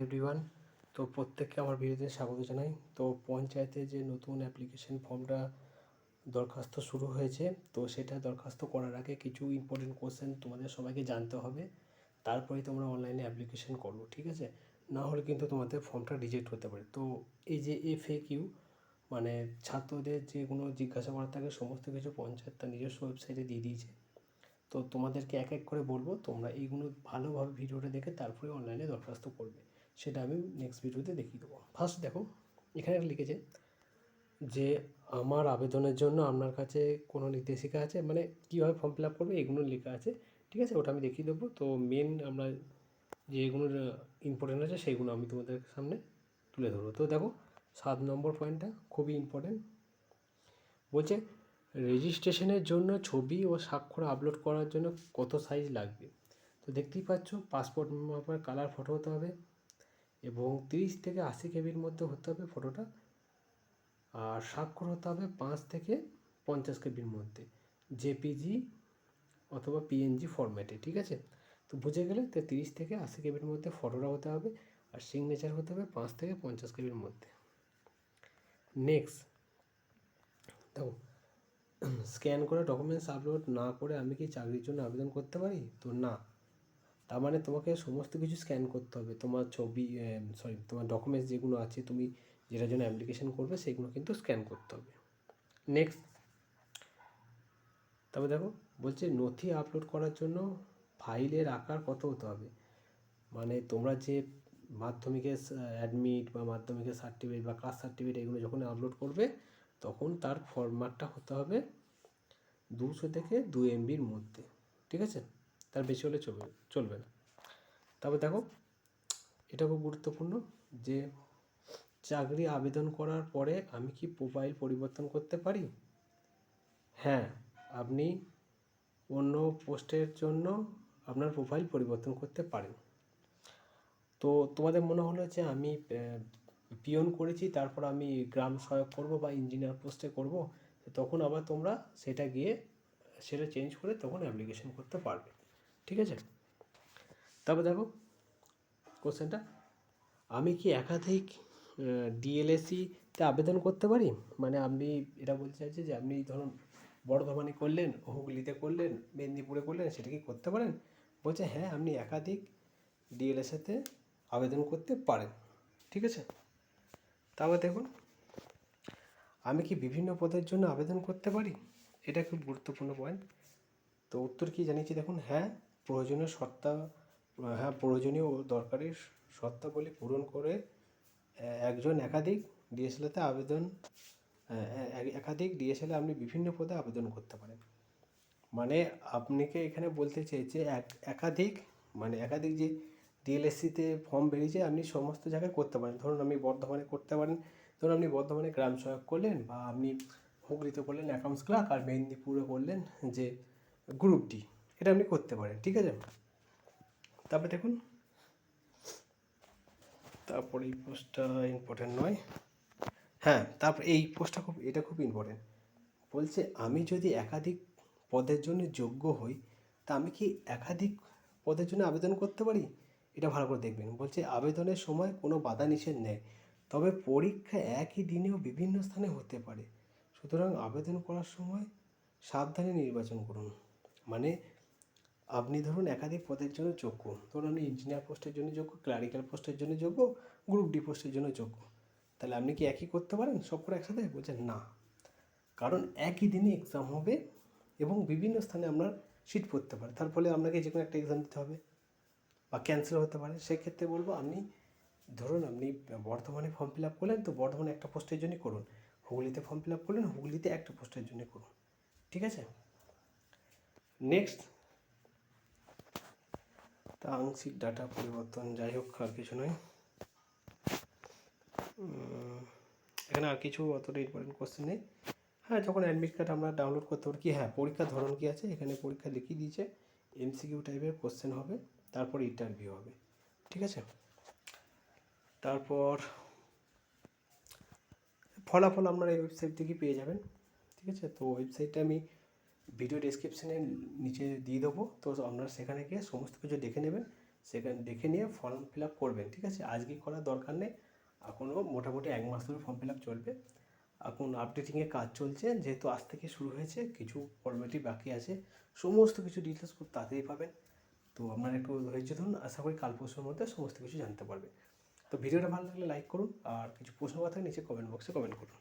Everyone তো প্রত্যেককে আমার ভিডিওতে স্বাগত জানাই। তো পঞ্চায়েতে যে নতুন অ্যাপ্লিকেশন ফর্মটা দরখাস্ত শুরু হয়েছে, তো সেটা দরখাস্ত করার আগে কিছু ইম্পর্টেন্ট কোশ্চেন তোমাদের সবাইকে জানতে হবে। তারপরেই তোমরা অনলাইনে অ্যাপ্লিকেশন করো ঠিক আছে? না হলে কিন্তু তোমাদের ফর্মটা রিজেক্ট হতে পারে। তো এই যে এফ এ কিউ মানে ছাত্রদের যে কোনো জিজ্ঞাসা করার থাকে সমস্ত কিছু পঞ্চায়েত তার নিজস্ব ওয়েবসাইটে দিয়ে দিয়েছে। তো তোমাদেরকে এক এক করে বলব, তোমরা এইগুলো ভালোভাবে ভিডিওটা দেখে তারপরে অনলাইনে দরখাস্ত করবে। সেটা আমি নেক্সট ভিডিওতে দেখিয়ে দেবো। ফার্স্ট দেখো, এখানে লিখেছে যে, আমার আবেদনের জন্য আপনার কাছে কোনো নির্দেশিকা আছে? মানে কীভাবে ফর্ম ফিল আপ করবে এগুলো লেখা আছে, ঠিক আছে? ওটা আমি দেখিয়ে দেবো। তো মেন আমরা যেগুলোর ইম্পর্টেন্ট আছে সেইগুলো আমি তোমাদের সামনে তুলে ধরবো। তো দেখো, সাত নম্বর পয়েন্টটা খুবই ইম্পর্টেন্ট বলছে রেজিস্ট্রেশনের জন্য ছবি ও স্বাক্ষর আপলোড করার জন্য কত সাইজ লাগবে? তো দেখতেই পাচ্ছ পাসপোর্ট কালার ফটো হতে হবে। এবং তিরিশ থেকে আশি কেবির মধ্যে হতে হবে ফটোটা আর স্বাক্ষর হতে হবে পাঁচ থেকে পঞ্চাশ কেবির মধ্যে। জেপিজি অথবা পিএনজি ফরম্যাটে ঠিক আছে? তো বুঝে গেলে তো তিরিশ থেকে আশি কেবির মধ্যে ফটোটা হতে হবে আর সিগনেচার হতে হবে পাঁচ থেকে পঞ্চাশ কেবির মধ্যে। নেক্সট দেখো স্ক্যান করে ডকুমেন্টস আপলোড না করে আমি কি চাকরির জন্য আবেদন করতে পারি? তো না। তার মানে তোমাকে সমস্ত কিছু স্ক্যান করতে হবে। তোমার ছবি সরি তোমার ডকুমেন্টস যেগুলো আছে, তুমি যেটার জন্য অ্যাপ্লিকেশন করবে, সেগুলো কিন্তু স্ক্যান করতে হবে। নেক্সট তবে দেখো, বলছে নথি আপলোড করার জন্য ফাইলের আকার কত হতে হবে? মানে তোমরা যে মাধ্যমিকের অ্যাডমিট বা মাধ্যমিকের সার্টিফিকেট বা কাস্ট সার্টিফিকেট এগুলো যখন আপলোড করবে, তখন তার ফরম্যাটটা হতে হবে দুশো থেকে দু এমবির মধ্যে। ঠিক আছে? তার বেশি হলে চলবে চলবে না। তবে দেখো, এটা খুব গুরুত্বপূর্ণ যে চাকরি আবেদন করার পরে আমি কি প্রোফাইল পরিবর্তন করতে পারি? হ্যাঁ আপনি অন্য পোস্টের জন্য আপনার প্রোফাইল পরিবর্তন করতে পারেন। তো তোমাদের মনে হলো যে আমি পিয়ন করেছি, তারপর আমি গ্রাম সহায়ক করব বা ইঞ্জিনিয়ার পোস্টে করব তখন আবার তোমরা সেটা গিয়ে, সেটা চেঞ্জ করে তখন অ্যাপ্লিকেশন করতে পারবে। ঠিক আছে? তারপর দেখো কোশ্চেনটা আমি কি একাধিক ডিএলএসিতে আবেদন করতে পারি? মানে আপনি এটা বলতে চাইছে যে আপনি ধরুন বর্ধমানে করলেন, হুগলিতে করলেন, মেদিনীপুরে করলেন, সেটা কি করতে পারেন? বলছে হ্যাঁ আপনি একাধিক ডিএলএসিতে আবেদন করতে পারেন। ঠিক আছে? তারপর দেখুন, আমি কি বিভিন্ন পদের জন্য আবেদন করতে পারি? এটা খুব গুরুত্বপূর্ণ পয়েন্ট তো উত্তর কি জানিয়েছি? দেখুন হ্যাঁ প্রয়োজনীয় সত্তা হ্যাঁ প্রয়োজনীয় ও দরকারি শর্তাবলী পূরণ করে একজন একাধিক ডিএসএলতে আবেদন একাধিক ডিএসএলে আপনি বিভিন্ন পদে আবেদন করতে পারেন। মানে আপনাকে এখানে বলতে চেয়েছে এক, একাধিক মানে একাধিক যে ডিএলএসসিতে ফর্ম বেরিয়েছে আপনি সমস্ত জায়গায় করতে পারেন। ধরুন আপনি বর্ধমানে করতে পারেন, ধরুন আপনি বর্ধমানে গ্রাম সহায়ক করলেন বা আপনি হুগলিতে করলেন অ্যাকাউন্টস ক্লার্ক আর মেদিনীপুরে করলেন যে গ্রুপ ডি এটা আপনি করতে পারেন, ঠিক আছে? তারপরে দেখুন। তারপর এই পোস্টটা ইম্পর্টেন্ট নয়। হ্যাঁ তারপর এই পোস্টটা খুব, এটা খুব ইম্পর্টেন্ট বলছে, আমি যদি একাধিক পদের জন্য যোগ্য হই, তা আমি কি একাধিক পদের জন্য আবেদন করতে পারি? এটা ভালো করে দেখবেন। বলছে, আবেদনের সময় কোনো বাধা নিষেধ নেই, তবে পরীক্ষা একই দিনেও বিভিন্ন স্থানে হতে পারে। সুতরাং আবেদন করার সময় সাবধানে নির্বাচন করুন। মানে আপনি ধরুন একাধিক পদের জন্য যোগ্য। ধরুন আপনি ইঞ্জিনিয়ার পোস্টের জন্য যোগ্য ক্লারিক্যাল পোস্টের জন্য যোগ্য গ্রুপ ডি পোস্টের জন্য যোগ্য। তাহলে আপনি কি একই করতে পারেন? সব করে একসাথে? বলছেন না। কারণ একই দিনে এক্সাম হবে এবং বিভিন্ন স্থানে আপনার সিট পড়তে পারে। তার ফলে আপনাকে যে কোনো একটা এক্সাম দিতে হবে বা ক্যান্সেল হতে পারে। সেক্ষেত্রে বলব, আপনি ধরুন আপনি বর্ধমানে ফর্ম ফিল আপ করলেন, তো বর্ধমানে একটা পোস্টের জন্যই করুন। হুগলিতে ফর্ম ফিল আপ করলেন, হুগলিতে একটা পোস্টের জন্য করুন। ঠিক আছে? নেক্সট তা আংশিক ডাটা পরিবর্তন যাই হোক, আর কিছু নয়। এখানে আর কিছু অতটা ইম্পর্টেন্ট কোশ্চেন নেই। হ্যাঁ যখন অ্যাডমিট কার্ড আমরা ডাউনলোড করতে পারি, কি হ্যাঁ পরীক্ষার ধরন কী আছে? এখানে পরীক্ষা লিখিয়ে দিয়েছে এমসিকিউ টাইপের কোশ্চেন হবে, তারপর ইন্টারভিউ হবে, ঠিক আছে? তারপর ফলাফল আপনারা এই ওয়েবসাইট থেকে পেয়ে যাবেন, ঠিক আছে? তো ওয়েবসাইটটা আমি ভিডিও ডেসক্রিপশানে নিচে দিয়ে দেবো। তো আপনারা সেখানে গিয়ে সমস্ত কিছু দেখে নেবেন। সেখানে, দেখে নিয়ে ফর্ম ফিল আপ করবেন, ঠিক আছে? আজকে করার দরকার নেই। এখনও মোটামুটি এক মাস ধরে ফর্ম ফিল আপ চলবে। এখন আপডেটিংয়ের কাজ চলছে। যেহেতু আজ থেকে শুরু হয়েছে, কিছু ফর্মালিটি বাকি আছে। সমস্ত কিছু ডিটেলস খুব তাড়াতাড়ি পাবেন। তো আপনারা একটু ধৈর্য ধরুন। আশা করি কাল পরশুর মধ্যে সমস্ত কিছু জানতে পারবে। তো ভিডিওটা ভালো লাগলে লাইক করুন। আর কিছু প্রশ্ন কথা নিচে কমেন্ট বক্সে কমেন্ট করুন।